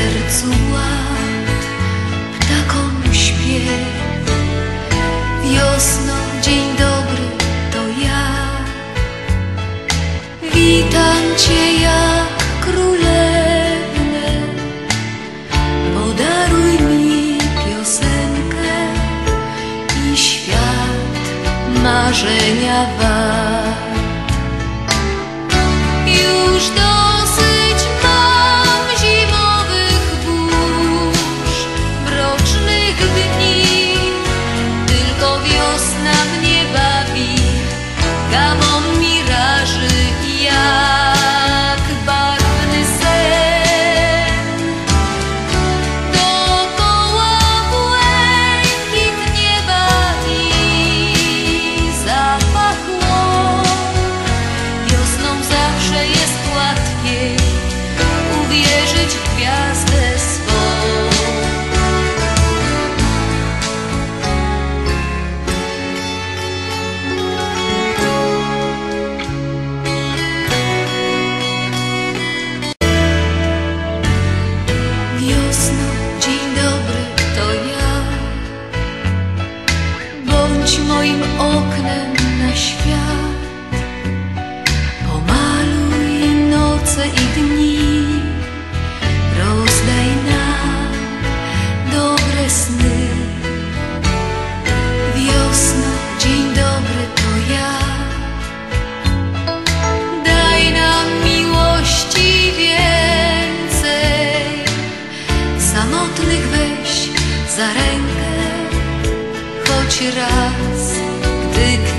Sercu ład, ptakom śpiew Wiosno, dzień dobry, to ja. Witam Cię jak królewnę Podaruj mi piosenkę i świat marzenia wart. Oknem na świat. Pomaluj noce i dni. Rozdaj nam dobre sny. Wiosno, dzień dobry, to ja. Daj nam miłości więcej. Samotnych weź za rękę, choć raz,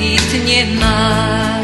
и дней